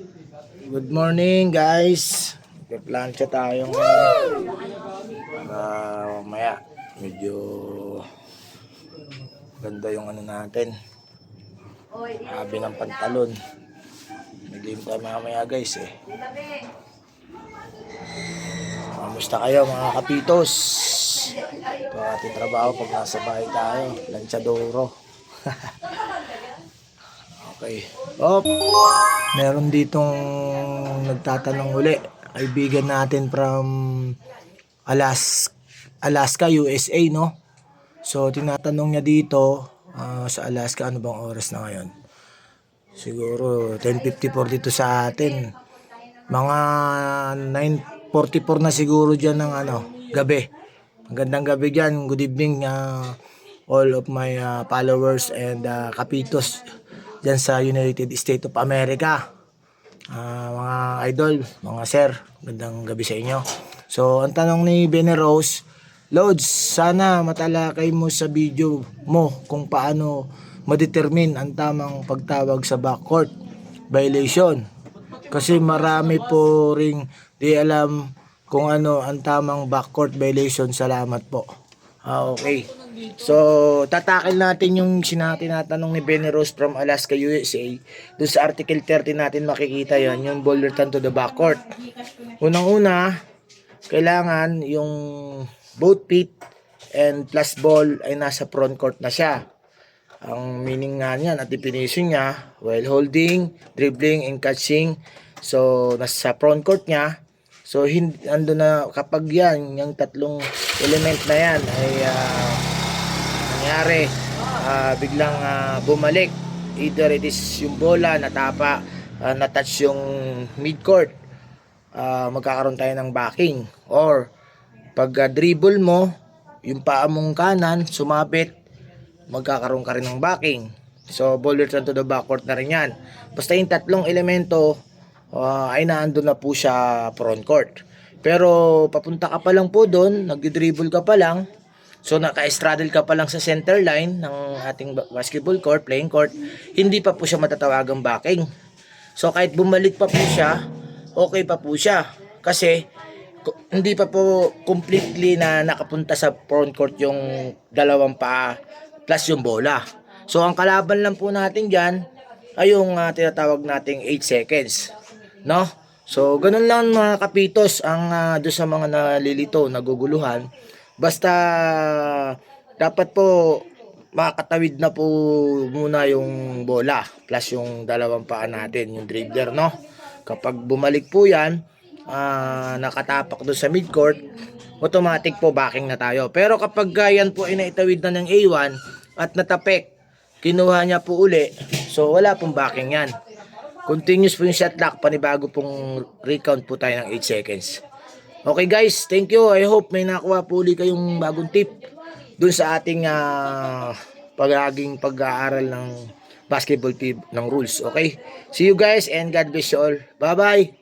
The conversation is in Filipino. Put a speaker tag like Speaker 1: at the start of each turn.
Speaker 1: Good morning guys. Plancha tayo ngayon. Para mamaya medyo ganda yung ano natin. Habi ng pantalon. Medyo tayo mamaya guys eh. Kamusta kayo mga kapitos? Ito ating trabaho pag nasa bahay tayo. Lanchadoro. okay. Op! Meron ditong nagtatanong uli. Kaibigan natin from Alaska, Alaska, USA, no? So, tinatanong niya dito ah, sa Alaska, ano bang oras na ngayon? Siguro 10.54 dito sa atin. Mga 9.44 na siguro dyan ng ano, gabi. Magandang gabi dyan. Good evening ah, all of my ah, followers and ah, kapitos dyan sa United States of America. Ah, mga idol, mga sir, magandang gabi sa inyo. So, ang tanong ni Bene Rose, Lods, sana matalakay mo sa video mo kung paano ma-determine ang tamang pagtawag sa backcourt violation. Kasi marami po ring di alam kung ano ang tamang backcourt violation. Salamat po. Ah, okay. So, tatakil natin yung sinatinatanong ni Benny Rose from Alaska, USA. Doon sa Article 30 natin makikita yon yung ball return to the backcourt. Unang-una, kailangan yung both feet and plus ball ay nasa front court na siya. Ang meaning nga niyan at definition niya, while holding, dribbling, and catching, so nasa front court niya, so hindi, ando na kapag yan, yung tatlong element na yan ay ah, nangyari, ah, biglang ah, bumalik, either it is yung bola, natapa, ah, natouch yung mid-court, ah, magkakaroon tayo ng backing, or pag ah, dribble mo, yung paa mong kanan, sumabit, magkakaroon ka rin ng backing. So, ball return to the backcourt na rin yan. Basta yung tatlong elemento ah, ay naandun na po siya front court. Pero papunta ka pa lang po doon, nagdi-dribble ka pa lang, so naka-straddle ka pa lang sa center line ng ating ba- basketball court, playing court, hindi pa po siya matatawagang backing. So kahit bumalik pa po siya, okay pa po siya. Kasi hindi pa po completely na nakapunta sa front court yung dalawang paa plus yung bola. So ang kalaban lang po natin diyan ay yung ah, tinatawag nating 8 seconds. No? So ganun lang mga kapitos ang uh, do sa mga nalilito, naguguluhan. Basta dapat po makatawid na po muna yung bola plus yung dalawang paa natin, yung dribbler, no? Kapag bumalik po yan, ah, nakatapak doon sa midcourt, automatic po backing na tayo. Pero kapag ah, yan po ay naitawid na ng A1 at natapek, kinuha niya po uli, so wala pong backing yan. Continuous po yung shot clock, panibago pong recount po tayo ng 8 seconds. Okay guys, thank you. I hope may nakuha po uli kayong bagong tip dun sa ating ah, pagaging pag-aaral ng basketball tip ng rules. Okay? See you guys and God bless you all. Bye-bye!